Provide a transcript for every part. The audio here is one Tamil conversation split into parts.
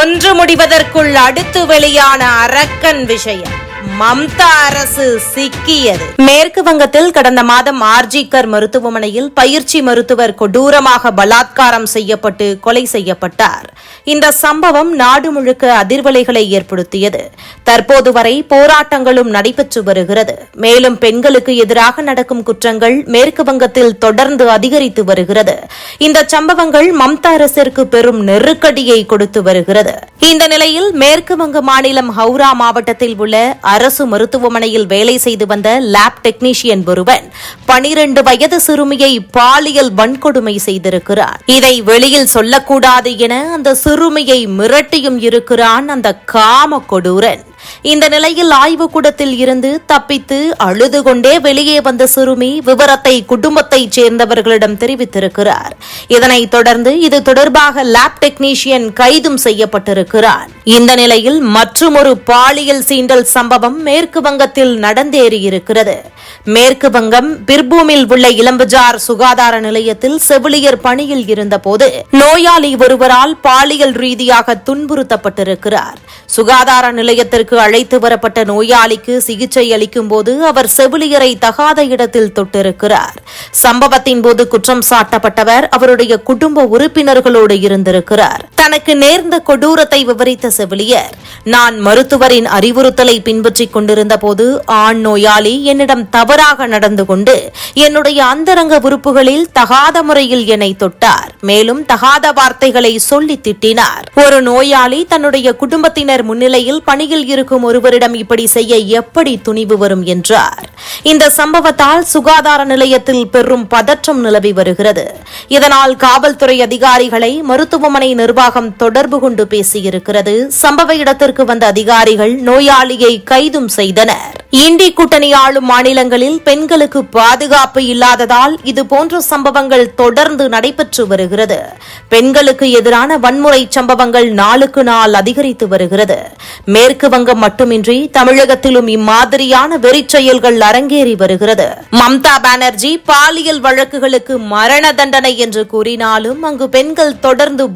ஒன்று முடிவதற்குள் அடுத்து வெளியான அரக்கன் விஷயம். மம்தா அரசு சிக்கியது. மேற்கு வங்கத்தில் கடந்த மாதம் ஆர்ஜிகர் மருத்துவமனையில் பயிற்சி மருத்துவர் கொடூரமாக பலாத்காரம் செய்யப்பட்டு கொலை செய்யப்பட்டார். இந்த சம்பவம் நாடு முழுக்க அதிர்வலைகளை ஏற்படுத்தியது. தற்போது வரை போராட்டங்களும் நடைபெற்று வருகிறது. மேலும் பெண்களுக்கு எதிராக நடக்கும் குற்றங்கள் மேற்கு வங்கத்தில் தொடர்ந்து அதிகரித்து வருகிறது. இந்த சம்பவங்கள் மம்தா அரசிற்கு பெரும் நெருக்கடியை கொடுத்து வருகிறது. இந்த நிலையில் மேற்கு வங்க மாநிலம் ஹவுரா மாவட்டத்தில் உள்ள அரசு மருத்துவமனையில் வேலை செய்து வந்த லேப் டெக்னீஷியன் ஒருவன் பனிரெண்டு வயது சிறுமியை பாலியல் வன்கொடுமை செய்திருக்கிறார். இதை வெளியில் சொல்லக்கூடாது என அந்த சிறுமியை மிரட்டியும் இருக்கிறான் அந்த காம கொடூரன். இந்த நிலையில் ஆய்வுக்கூடத்தில் இருந்து தப்பித்து அழுது கொண்டே வெளியே வந்த சிறுமி விவரத்தை குடும்பத்தைச் சேர்ந்தவர்களிடம் தெரிவித்திருக்கிறார். இதனைத் தொடர்ந்து இது தொடர்பாக லேப் டெக்னீஷியன் கைதும் செய்யப்பட்டிருக்கிறார். இந்த நிலையில் மற்றுமொரு பாலியல் சீண்டல் சம்பவம் மேற்கு வங்கத்தில் நடந்தேறியிருக்கிறது. மேற்கு வங்கம் பிர்பூமில் உள்ள இளம்பஜார் சுகாதார நிலையத்தில் செவிலியர் பணியில் இருந்தபோது நோயாளி ஒருவரால் பாலியல் ரீதியாக துன்புறுத்தப்பட்டிருக்கிறார். சுகாதார நிலையத்திற்கு அழைத்து வரப்பட்ட நோயாளிக்கு சிகிச்சை அளிக்கும் போது அவர் செவிலியரை தகாத இடத்தில் தொட்டிருக்கிறார். சம்பவத்தின் போது குற்றம் சாட்டப்பட்டவர் அவருடைய குடும்ப உறுப்பினர்களோடு இருந்திருக்கிறார். தனக்கு நேர்ந்த கொடூரத்தை விவரித்த செவிலியர் நான் மருத்துவரின் அறிவுறுத்தலை பின்பற்றிக் கொண்டிருந்த போது ஆண் நோயாளி என்னிடம் தவறாக நடந்து கொண்டு என்னுடைய அந்தரங்க உறுப்புகளில் தகாத முறையில் என்னை தொட்டார். மேலும் தகாத வார்த்தைகளை சொல்லி திட்டினார். ஒரு நோயாளி தன்னுடைய குடும்பத்தினர் முன்னிலையில் பணியில் இருக்கும் ஒருவரிடம் இப்படி செய்ய எப்படி துணிவு வரும் என்றார். இந்த சம்பவத்தால் சுகாதார நிலையத்தில் பெரும் பதற்றம் நிலவி வருகிறது. இதனால் காவல்துறை அதிகாரிகளை மருத்துவமனை நிர்வாகம் தொடர்பு கொண்டு பேசியிருக்கிறது. சம்பவ இடத்திற்கு வந்த அதிகாரிகள் நோயாளியை கைதும் செய்தனர். இண்டி கூட்டணி ஆளும் மாநிலங்களில் பெண்களுக்கு பாதுகாப்பு இல்லாததால் இதுபோன்ற சம்பவங்கள் தொடர்ந்து நடைபெற்று வருகிறது. பெண்களுக்கு எதிரான வன்முறை சம்பவங்கள் நாளுக்கு நாள் அதிகரித்து வருகிறது. மேற்கு வங்கம் மட்டுமின்றி தமிழகத்திலும் இம்மாதிரியான வெறி செயல்கள் அரங்கேறி வருகிறது. மம்தா பானர்ஜி பாலியல் வழக்குகளுக்கு மரண தண்டனை என்று கூறினாலும் அங்கு பெண்கள் தொடர்ந்து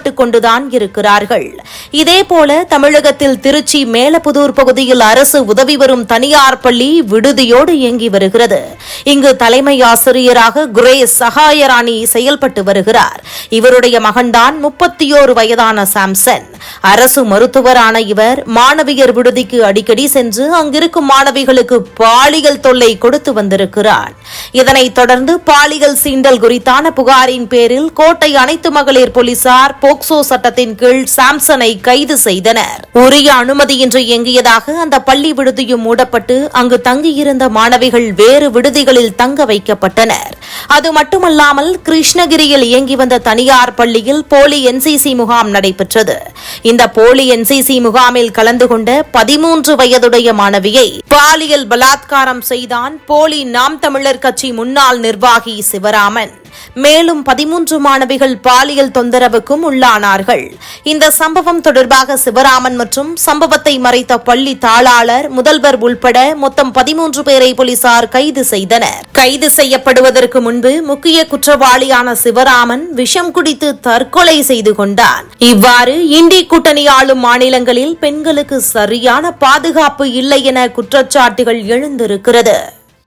செயல்பட்டுக் கொண்டுதான் இருக்கிறார்கள். இதேபோல தமிழகத்தில் திருச்சி மேலப்புதூர் பகுதியில் அரசு உதவி வரும் தனியார் பள்ளி விடுதியோடு இயங்கி வருகிறது. இங்கு தலைமை ஆசிரியராக குரேஸ் சகாயராணி செயல்பட்டு வருகிறார். இவருடைய மகன்தான் முப்பத்தியோரு வயதான சாம்சன். அரசு மருத்துவரான இவர் மாணவியர் விடுதிக்கு அடிக்கடி சென்று அங்கிருக்கும் மாணவிகளுக்கு பாலியல் தொல்லை கொடுத்து வந்திருக்கிறார். இதனைத் தொடர்ந்து பாலியல் சீண்டல் குறித்தான புகாரின் பேரில் கோட்டை அனைத்து மகளிர் போலீசார் போக்சோ சட்டத்தின் கீழ் சாம்சனை கைது செய்தனர். உரிய அனுமதியின்றி இயங்கியதாக அந்த பள்ளி விடுதியும் மூடப்பட்டு அங்கு தங்கியிருந்த மாணவிகள் வேறு விடுதிகளில் தங்க வைக்கப்பட்டனர். அது மட்டுமல்லாமல் கிருஷ்ணகிரியில் இயங்கி வந்த தனியார் பள்ளியில் போலி என்சிசி முகாம் நடைபெற்றது. இந்த போலி என்சிசி முகாமில் கலந்து கொண்ட பதிமூன்று வயதுடைய மாணவியை பாலியல் பலாத்காரம் செய்தான் போலி நாம் தமிழர் கட்சி முன்னாள் நிர்வாகி சிவராமன். மேலும் பதிமூன்று மாணவிகள் பாலியல் தொந்தரவுக்கும் உள்ளானார்கள். இந்த சம்பவம் தொடர்பாக சிவராமன் மற்றும் சம்பவத்தை மறைத்த பள்ளி தாளாளர் முதல்வர் உள்பட மொத்தம் பதிமூன்று பேரை போலீசார் கைது செய்தனர். கைது செய்யப்படுவதற்கு முன்பு முக்கிய குற்றவாளியான சிவராமன் விஷம் குடித்து தற்கொலை செய்து கொண்டான். இவ்வாறு இந்தி கூட்டணி ஆளும் மாநிலங்களில் பெண்களுக்கு சரியான பாதுகாப்பு இல்லை என குற்றச்சாட்டுகள் எழுந்திருக்கிறது.